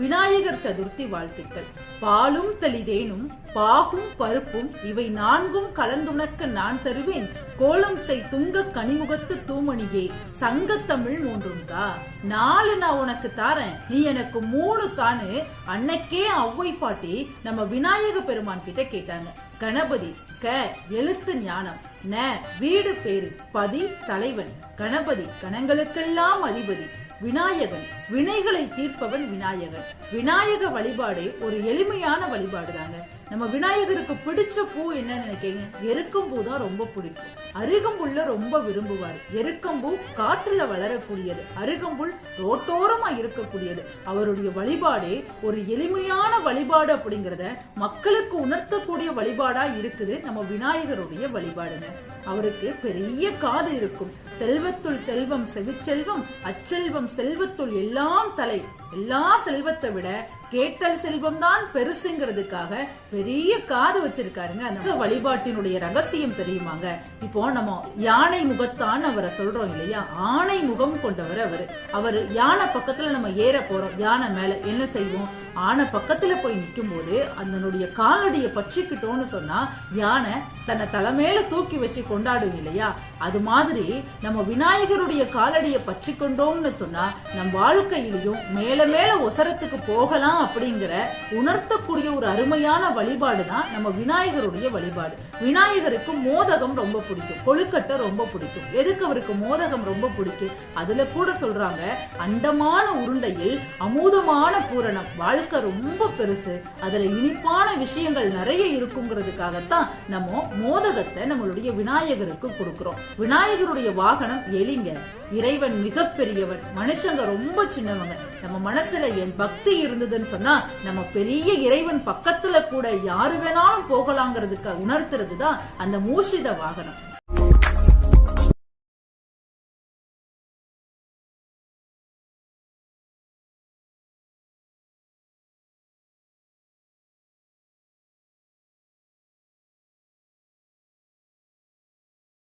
விநாயகர் சதுர்த்தி வாழ்த்துக்கள். பாலும் தெளிதேனும் பாகும் பருப்பும் இவை நான்கும் கலந்துணக்க நான் தருவேன். கோலம் செய் துங்க கனிமுகத்து தூமணியே சங்கத்தமிழ் மூன்றும் தா. நாலு நான் உனக்கு தாரேன். நீ எனக்கு மூணு தானு அன்னைக்கே ஒளவை பாட்டி நம்ம விநாயக பெருமான் கிட்ட கேட்டாங்க. கணபதி க எழுத்து ஞானம் ந வீடு பேரு பதி தலைவன். கணபதி கணங்களுக்கெல்லாம் அதிபதி. விநாயகன். வினைகளை தீர்ப்பவன் விநாயகன். விநாயக வழிபாடு ஒரு எளிமையான வழிபாடு தாங்க நம்ம விநாயகருக்கு பிடிச்ச பூ என்ன நினைக்கீங்க எருக்கம்பூ தான் ரொம்ப பிடிக்கும். அருகம்புல்ல ரொம்ப விரும்புவார். எருக்கம்பூ காற்றுல வளரக்கூடியது. அருகம்புல் ரோட்டோரமா இருக்கக்கூடியது. அவருடைய வழிபாடே ஒரு எளிமையான வழிபாடு அப்படிங்கறத மக்களுக்கு உணர்த்தக்கூடிய வழிபாடா இருக்குது நம்ம விநாயகருடைய வழிபாடுங்க. அவருக்கு பெரிய காது இருக்கும். செல்வத்துள் செல்வம் செவிச்செல்வம் அச்செல்வம் செல்வத்துள் எல்லாம் தலை. எல்லா செல்வத்தை விட கேட்டல் செல்வம் தான் பெருசுங்கிறதுக்காக பெரிய காது வச்சிருக்காருங்க. அந்த வழிபாட்டினுடைய ரகசியம் தெரியுமாங்க? இப்போ நம்ம யானை முகத்தான் அவரை சொல்றோம் இல்லையா? ஆணை முகம் கொண்டவர் அவரு. அவர் யானை பக்கத்துல நம்ம ஏற போறோம். யானை மேல என்ன செய்வோம்? ஆனை பக்கத்துல போய் நிக்கும் போது அதனுடைய காலடிய பச்சிக்கிட்டோம்னு சொன்னா யானை தன்னை தலைமையில தூக்கி வச்சு கொண்டாடும் இல்லையா? அது மாதிரி நம்ம விநாயகருடைய காலடிய பச்சிக்கொண்டோம்னு சொன்னா நம் வாழ்க்கையிலையும் மேல மேல ஒசரத்துக்கு போகலாம் அப்படிங்கிற உணர்த்தக்கூடிய ஒரு அருமையான வழிபாடு தான் நம்ம விநாயகருடைய வழிபாடு. விநாயகருக்கு மோதகம் ரொம்ப பிடிக்கும். கொழுக்கட்டை ரொம்ப பிடிக்கும். எதுக்கு அவருக்கு மோதகம் ரொம்ப பிடிக்கும்? அதுல கூட சொல்றாங்க அண்டமான உருண்டையில் அமுதமான பூரணம். வாழ்க்கை ரொம்ப பெருசு. அதுல இனிப்பான விஷயங்கள் நிறைய இருக்குங்கிறதுக்காகத்தான் நம்ம மோதகத்தை நம்மளுடைய விநாயகருக்கு கொடுக்கிறோம். விநாயகருடைய வாகனம் எலிங்க. இறைவன் மிகப்பெரியவன். மனுஷங்க ரொம்ப சின்னவங்க. நம்ம மனசுல என் பக்தி இருந்ததுன்னு சொன்னா நம்ம பெரிய இறைவன் பக்கத்துல கூட யாரு வேணாலும் போகலாங்கிறதுக்கு உணர்த்துறது தான் அந்த மூஷித வாகனம்.